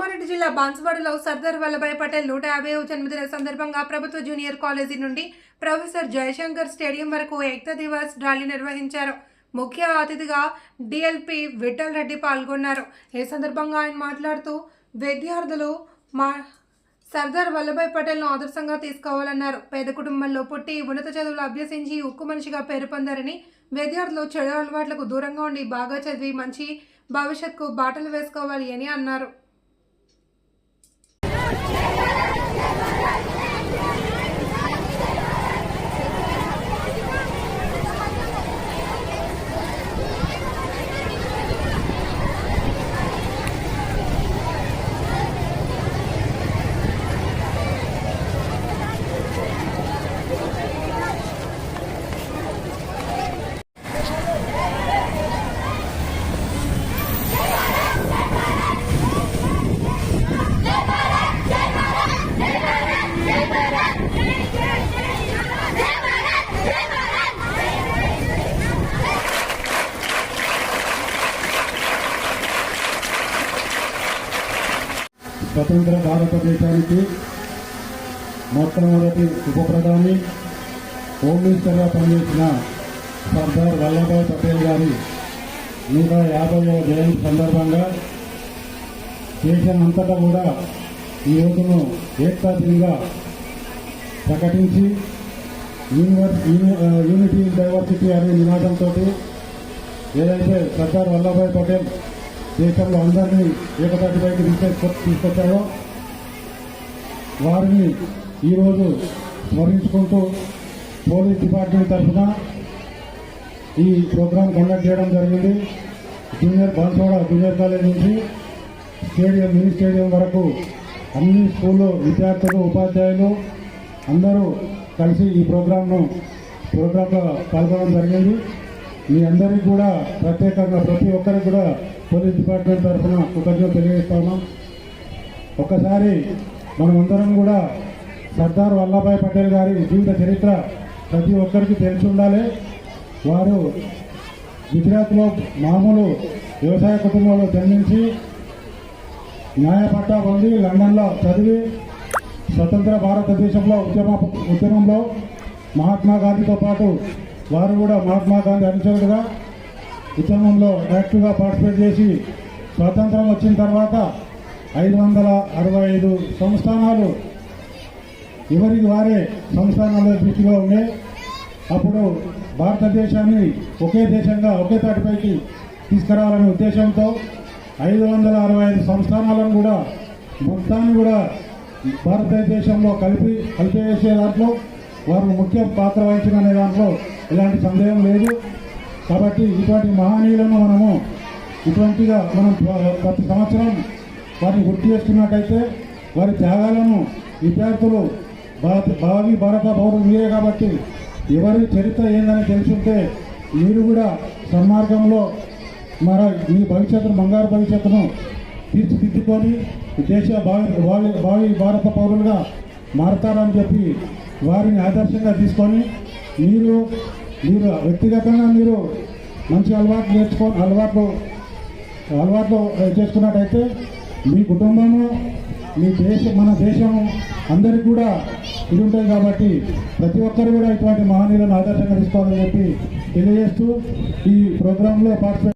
జిల్లా బాన్సువాడలో సర్దార్ వల్లభాయ్ పటేల్ నూట యాభై జన్మదిన సందర్భంగా ప్రభుత్వ జూనియర్ కాలేజీ నుండి ప్రొఫెసర్ జయశంకర్ స్టేడియం వరకు ఏకతా దివస్ ర్యాలీ నిర్వహించారు. ముఖ్య అతిథిగా డిఎల్పి విఠల్ రెడ్డి పాల్గొన్నారు. ఈ సందర్భంగా ఆయన మాట్లాడుతూ విద్యార్థులు మా సర్దార్ వల్లభాయ్ పటేల్ను ఆదర్శంగా తీసుకోవాలన్నారు. పేద కుటుంబంలో పుట్టి ఉన్నత చదువులు అభ్యసించి ఉక్కు మనిషిగా పేరు పొందారని విద్యార్థులు చెడు అలవాట్లకు దూరంగా ఉండి బాగా చదివి మంచి భవిష్యత్కు బాటలు వేసుకోవాలి అని అన్నారు. స్వతంత్ర భారతదేశానికి మొట్టమొదటి ఉప ప్రధాని హోమ్ మినిస్టర్గా పనిచేసిన సర్దార్ వల్లభాయ్ పటేల్ గారి నూట యాభైవ జయంతి సందర్భంగా దేశం అంతటా కూడా ఈ రోజును ఏకతా దినంగా ప్రకటించి యూనివర్ యూని- యూనిటీ డైవర్సిటీ అనే నినాదంతో ఏదైతే సర్దార్ వల్లభాయ్ పటేల్ దేశంలో అందరినీ ఏకతాటిపైకి తీసుకొ తీసుకొచ్చారో వారిని ఈరోజు స్మరించుకుంటూ పోలీస్ డిపార్ట్మెంట్ తరఫున ఈ ప్రోగ్రాం కండక్ట్ చేయడం జరిగింది. జూనియర్ బాన్సోడ జూనియర్ కాలేజ్ నుంచి స్టేడియం మినీ స్టేడియం వరకు అన్ని స్కూళ్ళు విద్యార్థులు ఉపాధ్యాయులు అందరూ కలిసి ఈ ప్రోగ్రాంను ప్రోగ్రాంలో పాల్గొనడం జరిగింది. మీ అందరికీ కూడా ప్రత్యేకంగా ప్రతి ఒక్కరికి కూడా పోలీస్ డిపార్ట్మెంట్ తరఫున కృతజ్ఞత తెలియజేస్తా ఉన్నాం ఒక్కసారి మనమందరం కూడా సర్దార్ వల్లభాయ్ పటేల్ గారి జీవిత చరిత్ర ప్రతి ఒక్కరికి తెలిసి ఉండాలి. వారు గుజరాత్లో మామూలు వ్యవసాయ కుటుంబంలో జన్మించి న్యాయ పట్టా పొంది లండన్లో చదివి స్వతంత్ర భారతదేశంలో ఉద్యమ ఉద్యమంలో మహాత్మా గాంధీతో పాటు వారు కూడా మహాత్మా గాంధీ అనుచరుడుగా ఉద్యమంలో యాక్టివ్గా పార్టిసిపేట్ చేసి స్వాతంత్రం వచ్చిన తర్వాత ఐదు వందల అరవై ఐదు సంస్థానాలు ఎవరికి వారే సంస్థానాల దృష్టిలో ఉండే. అప్పుడు భారతదేశాన్ని ఒకే దేశంగా ఒకే తాటిపైకి తీసుకురావాలనే ఉద్దేశంతో ఐదు వందల అరవై ఐదు సంస్థానాలను కూడా మొత్తాన్ని కూడా భారతదేశంలో కలిపి కలిపేసే దాంట్లో వారు ముఖ్య పాత్ర వహించిన దాంట్లో ఎలాంటి సందేహం లేదు. కాబట్టి ఇటువంటి మహనీయులను మనము ఇటువంటిగా మనం ప్రతి సంవత్సరం వారిని గుర్తు చేసుకున్నట్టయితే వారి త్యాగాలను విద్యార్థులు భారత భావి భారత పౌరులు మీరే కాబట్టి ఎవరి చరిత్ర ఏందని తెలుసుంటే మీరు కూడా సన్మార్గంలో మన మీ భవిష్యత్తును బంగారు భవిష్యత్తును తీర్చిదిద్దుకొని దేశ భావి భావి భావి భారత పౌరులుగా మారతారని చెప్పి వారిని ఆదర్శంగా తీసుకొని మీరు మీరు వ్యక్తిగతంగా మీరు మంచి అలవాట్లు నేర్చుకో అలవాట్లు అలవాట్లు చేసుకున్నట్టయితే మీ కుటుంబము మీ దేశం మన దేశము అందరికి కూడా ఇది ఉంటుంది కాబట్టి ప్రతి ఒక్కరు కూడా ఇటువంటి మహనీయులను ఆదర్శంగా తీసుకోవాలని చెప్పి తెలియజేస్తూ ఈ ప్రోగ్రాంలో పార్టిసిపేట్